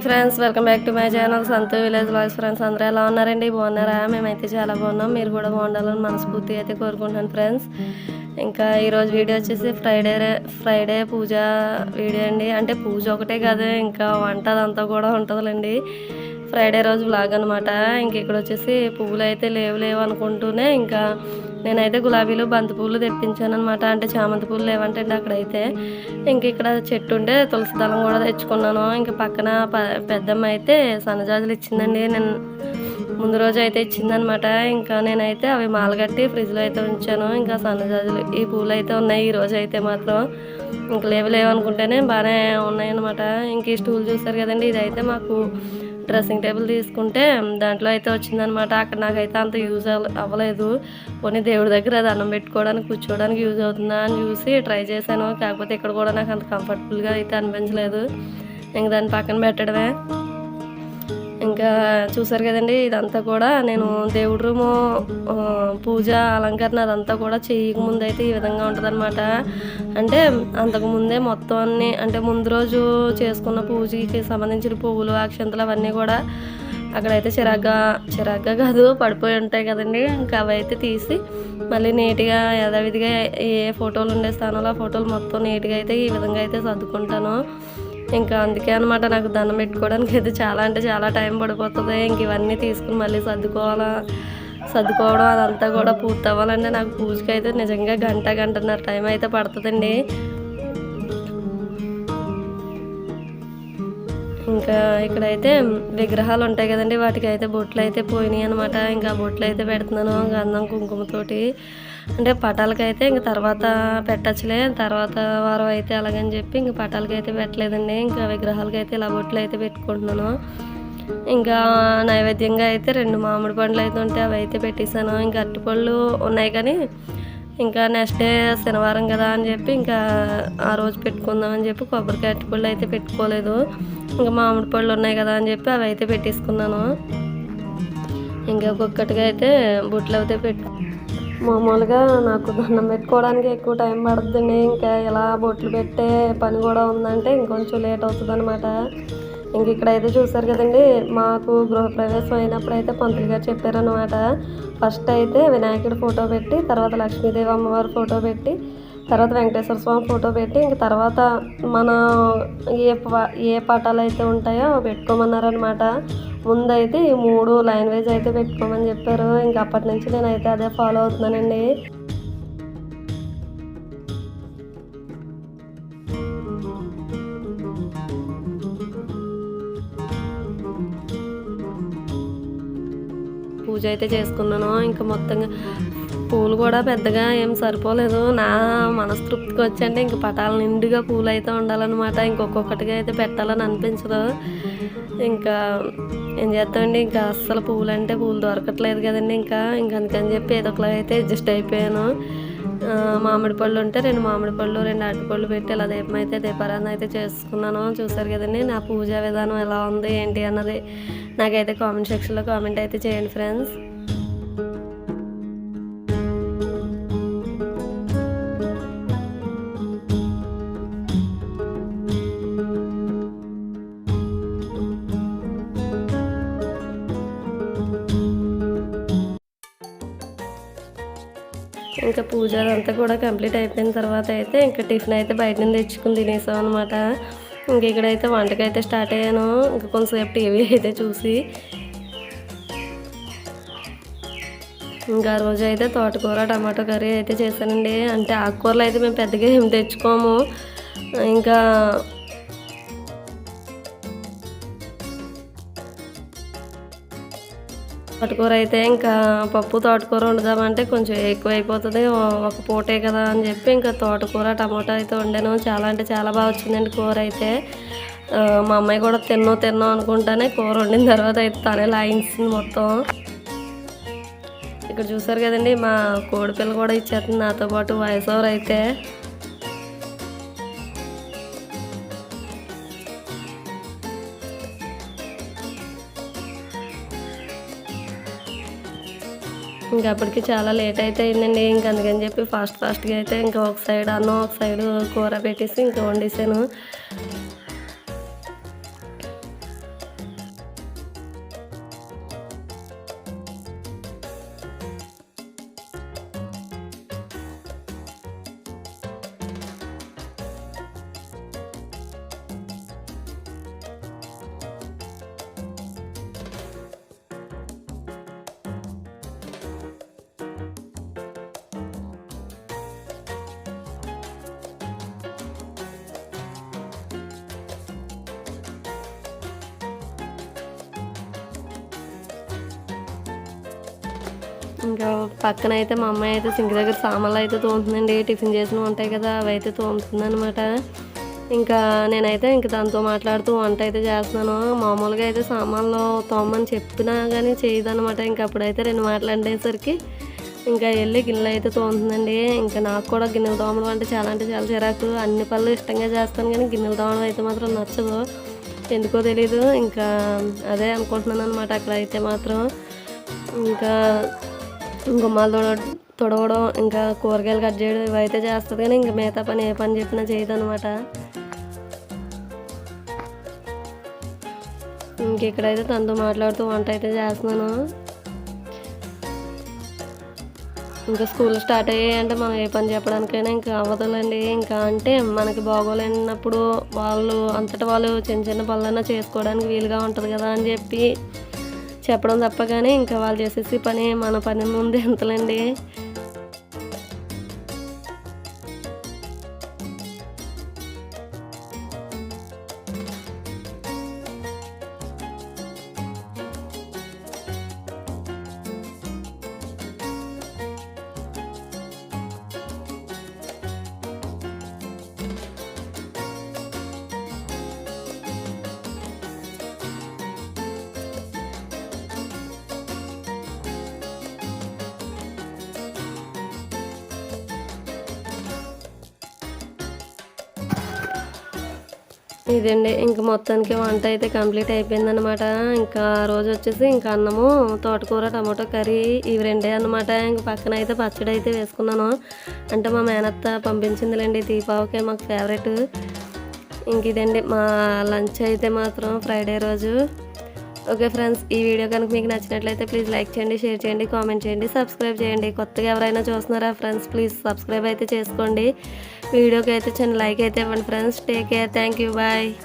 Hi friends welcome back to my channel Santhu village blogs friends అందరూ ఎలా ఉన్నారండి? బాగున్నారా? మేమైతే చాలా బాగున్నాం. మీరు కూడా బాగుండాలని మనస్ఫూర్తి అయితే కోరుకుంటున్నాను ఫ్రెండ్స్ ఇంకా ఈరోజు వీడియో వచ్చేసి ఫ్రైడే ఫ్రైడే పూజ వీడియో అండి. అంటే పూజ ఒకటే కాదు ఇంకా వంట అదంతా కూడా ఉంటుందిలేండి. ఫ్రైడే రోజు బ్లాగ్ అనమాట ఇంక ఇక్కడ వచ్చేసి పువ్వులు అయితే లేవు లేవు అనుకుంటూనే ఇంకా నేనైతే గులాబీలు బంతి పువ్వులు తెప్పించాను అనమాట అంటే చామంతి పూలు లేవంటే అక్కడైతే. ఇంక ఇక్కడ చెట్టు ఉంటే తులసి దళం కూడా తెచ్చుకున్నాను. ఇంకా పక్కన పెద్దమ్మ అయితే సన్నజాజులు ఇచ్చిందండి. నేను ముందు రోజు అయితే ఇచ్చిందనమాట ఇంకా నేనైతే అవి మాలగట్టి ఫ్రిడ్జ్లో అయితే ఉంచాను. ఇంకా సన్నజాజులు ఈ పూలు అయితే ఉన్నాయి. ఈ రోజు అయితే మాత్రం ఇంక లేవు లేవు అనుకుంటేనే బాగానే ఉన్నాయన్నమాట ఇంక ఈ స్టూల్ చూసారు కదండి ఇదైతే మాకు డ్రెస్సింగ్ టేబుల్ తీసుకుంటే దాంట్లో అయితే వచ్చిందనమాట అక్కడ నాకైతే అంత యూజ్ అవ్వలేదు. పోనీ దేవుడి దగ్గర దండం పెట్టుకోవడానికి కూర్చోవడానికి యూజ్ అవుతుందా అని చూసి ట్రై చేశాను. కాకపోతే ఇక్కడ కూడా నాకు అంత కంఫర్టబుల్గా అయితే అనిపించలేదు. ఇంక దాన్ని పక్కన పెట్టడమే. ఇంకా చూసారు కదండి ఇదంతా కూడా నేను దేవుడి రూము పూజ అలంకరణ అదంతా కూడా చేయకముందు అయితే ఈ విధంగా ఉంటుందన్నమాట. అంటే అంతకు ముందే మొత్తం అన్ని అంటే ముందు రోజు చేసుకున్న పూజకి సంబంధించిన పువ్వులు అక్షంతలు అవన్నీ కూడా అక్కడైతే చిరాగ్గా చిరాగ్గా కాదు పడిపోయి ఉంటాయి కదండి. ఇంకా అవైతే తీసి మళ్ళీ నీట్గా యథావిధిగా ఏ ఫోటోలు ఉండే స్థానంలో ఆ ఫోటోలు మొత్తం నీట్గా అయితే ఈ విధంగా అయితే సర్దుకుంటాను. ఇంకా అందుకే అనమాట నాకు దండం పెట్టుకోవడానికి అయితే చాలా అంటే చాలా టైం పడిపోతుంది. ఇంక ఇవన్నీ తీసుకుని మళ్ళీ సర్దుకోవాలా? సర్దుకోవడం అదంతా కూడా పూర్తి అవ్వాలంటే నాకు పూజకి అయితే నిజంగా గంట గంటన్నర టైం అయితే పడుతుందండి. ఇంకా ఇక్కడైతే విగ్రహాలు ఉంటాయి కదండి వాటికి అయితే బొట్లు అయితే పోయినాయి అనమాట ఇంకా బొట్లు అయితే పెడుతున్నాను గంధం కుంకుమతోటి అంటే పటాలకి అయితే ఇంక తర్వాత పెట్టచ్చులే. తర్వాత వారం అయితే అలాగని చెప్పి ఇంక పటాలకి అయితే పెట్టలేదండి. ఇంకా విగ్రహాలకి అయితే ఇలా బొట్లు అయితే పెట్టుకుంటున్నాను. ఇంకా నైవేద్యంగా అయితే రెండు మామిడి పండ్లు అయితే ఉంటే అవి అయితే పెట్టేశాను. ఇంకా అరటిపళ్ళు ఉన్నాయి కానీ ఇంకా నెక్స్ట్ డే శనివారం కదా అని చెప్పి ఇంకా ఆ రోజు పెట్టుకుందామని చెప్పి కొబ్బరికాయ అరటిపళ్ళు అయితే పెట్టుకోలేదు. ఇంకా మామిడి పళ్ళు ఉన్నాయి కదా అని చెప్పి అవి అయితే పెట్టేసుకున్నాను. ఇంకా ఒక్కొక్కటిగా అయితే బుట్లు అయితే పెట్టు మామూలుగా నాకు దండం పెట్టుకోవడానికి ఎక్కువ టైం పడుతుంది ఇంకా ఇలా బొట్లు పెట్టే పని కూడా ఉందంటే ఇంకొంచెం లేట్ అవుతుంది అనమాట ఇంక ఇక్కడైతే చూసారు కదండి మాకు గృహప్రవేశం అయినప్పుడు అయితే పంతులు గారు చెప్పారనమాట ఫస్ట్ అయితే వినాయకుడి ఫోటో పెట్టి తర్వాత లక్ష్మీదేవి అమ్మవారి ఫోటో పెట్టి తర్వాత వెంకటేశ్వర స్వామి ఫోటో పెట్టి ఇంక తర్వాత మన ఏ ప- ఏ పటాలు అయితే ఉంటాయో అవి పెట్టుకోమన్నారనమాట ముందైతే ఈ మూడు లాంగ్వేజ్ అయితే పెట్టుకోమని చెప్పారు. ఇంక అప్పటి నుంచి నేనైతే అదే ఫాలో అవుతున్నానండి. పూజ అయితే చేసుకున్నాను. ఇంకా మొత్తంగా పూలు కూడా పెద్దగా ఏం సరిపోలేదు. నా మనస్తృప్తికి వచ్చి ఇంక పటాల నిండుగా పూలు అయితే ఉండాలన్నమాట. ఇంకొకటిగా అయితే పెట్టాలని అనిపించదు. ఇంకా ఏం చేస్తామండి? ఇంకా అస్సలు పూలు అంటే పూలు దొరకట్లేదు కదండి ఇంకా. ఇంక అందుకని చెప్పి ఏదో ఒకలా అయితే అడ్జస్ట్ అయిపోయాను. మామిడి పళ్ళు ఉంటే రెండు మామిడి పళ్ళు రెండు అరటి పళ్ళు పెట్టి ఇలా దీపం అయితే దీపారాధన అయితే చేసుకున్నాను. చూసారు కదండి నా పూజా విధానం ఎలా ఉంది ఏంటి అన్నది నాకైతే కామెంట్ సెక్షన్లో కామెంట్ అయితే చేయండి ఫ్రెండ్స్ ఇంకా పూజ అదంతా కూడా కంప్లీట్ అయిపోయిన తర్వాత అయితే ఇంకా టిఫిన్ అయితే బయట నుంచి తెచ్చుకుని తినేసాం అనమాట ఇంక ఇక్కడైతే వంటకైతే స్టార్ట్ అయ్యాను. ఇంకా కొంతసేపు టీవీ అయితే చూసి ఇంకా ఆ రోజు అయితే తోటకూర టమాటో కర్రీ అయితే చేశానండి. అంటే ఆకుకూరలు అయితే మేము పెద్దగా ఏం తెచ్చుకోము. ఇంకా తోటకూర అయితే ఇంకా పప్పు తోటకూర వండుదామంటే కొంచెం ఎక్కువ అయిపోతుంది ఒక పూటే కదా అని చెప్పి ఇంకా తోటకూర టమాటా అయితే వండాను. చాలా అంటే చాలా బాగా వచ్చిందండి కూర అయితే. మా అమ్మాయి కూడా తిన్నో తిన్నో అనుకుంటానే కూర వండిన తర్వాత అయితే తనే లాగించింది మొత్తం. ఇక్కడ చూసారు కదండి మా కోడిపిల్ల కూడా ఇచ్చేస్తుంది నాతో పాటు వాయిస్ ఓవర్ అయితే. ఇంకా అప్పటికి చాలా లేట్ అయితే అయిందండి ఇంకా అందుకని చెప్పి ఫాస్ట్ ఫాస్ట్గా అయితే ఇంకా ఒక సైడ్ అన్నం ఒక సైడ్ కూర పెట్టేసి ఇంకా వండేసాను. ఇంకా పక్కన అయితే మా అమ్మాయి అయితే సింక్ దగ్గర సామాన్లు అయితే తోముతుందండి. టిఫిన్ చేసినవి ఉంటాయి కదా అవి అయితే తోముతుంది అనమాట ఇంకా నేనైతే ఇంక దాంతో మాట్లాడుతూ వంట అయితే చేస్తున్నాను. మామూలుగా అయితే సామాన్లు తోమని చెప్పినా కానీ చేయదనమాట ఇంకా అప్పుడైతే రెండు మాటలు ఇంకా వెళ్ళి గిన్నెలు అయితే తోముతుందండి. ఇంకా నాకు కూడా గిన్నెలు తోమడం అంటే చాలా అంటే చాలా చిరాకు. అన్ని పనులు ఇష్టంగా చేస్తాను కానీ గిన్నెలు తోమడం అయితే మాత్రం నచ్చదు. ఎందుకో తెలీదు. ఇంకా అదే అనుకుంటున్నాను అనమాట అక్కడ అయితే మాత్రం. ఇంకా గుమ్మాలు తొడ తొడవడం ఇంకా కూరగాయలు కట్ చేయడం ఇవి అయితే చేస్తుంది. కానీ ఇంకా మిగతా పని ఏ పని చెప్పినా చేయదు అనమాట ఇంక ఇక్కడైతే తనతో మాట్లాడుతూ వంట అయితే చేస్తున్నాను. ఇంకా స్కూల్ స్టార్ట్ అయ్యాయి అంటే మనం ఏ పని చెప్పడానికైనా ఇంకా అవ్వదులండి. ఇంకా అంటే మనకి బాగోలేనప్పుడు వాళ్ళు అంతటా వాళ్ళు చిన్న చిన్న పనులన్నా చేసుకోవడానికి వీలుగా ఉంటుంది కదా అని చెప్పి చెప్పడం తప్పగానే ఇంకా వాళ్ళు చేసేసి పని మన పని ముందు ఎంతలండి ఇదండి ఇంకా మొత్తానికి వంట అయితే కంప్లీట్ అయిపోయిందనమాట ఇంకా రోజు వచ్చేసి ఇంకా అన్నము తోటకూర టమాటో కర్రీ ఇవి రెండే అనమాట ఇంక పక్కన అయితే పచ్చడి అయితే వేసుకున్నాను. అంటే మా మేనత్త పంపించిందిలేండి దీపావకే మాకు ఫేవరెట్ ఇంక ఇదండి మా లంచ్ అయితే మాత్రం ఫ్రైడే రోజు. ఓకే ఫ్రెండ్స్ ఈ వీడియో కనుక మీకు నచ్చినట్లయితే ప్లీజ్ లైక్ చేయండి షేర్ చేయండి కామెంట్ చేయండి సబ్స్క్రైబ్ చేయండి. కొత్తగా ఎవరైనా చూస్తున్నారా ఫ్రెండ్స్ ప్లీజ్ సబ్స్క్రైబ్ అయితే చేసుకోండి. వీడియోకి అయితే చిన్న లైక్ అయితే ఇవ్వండి friends. Take care thank you bye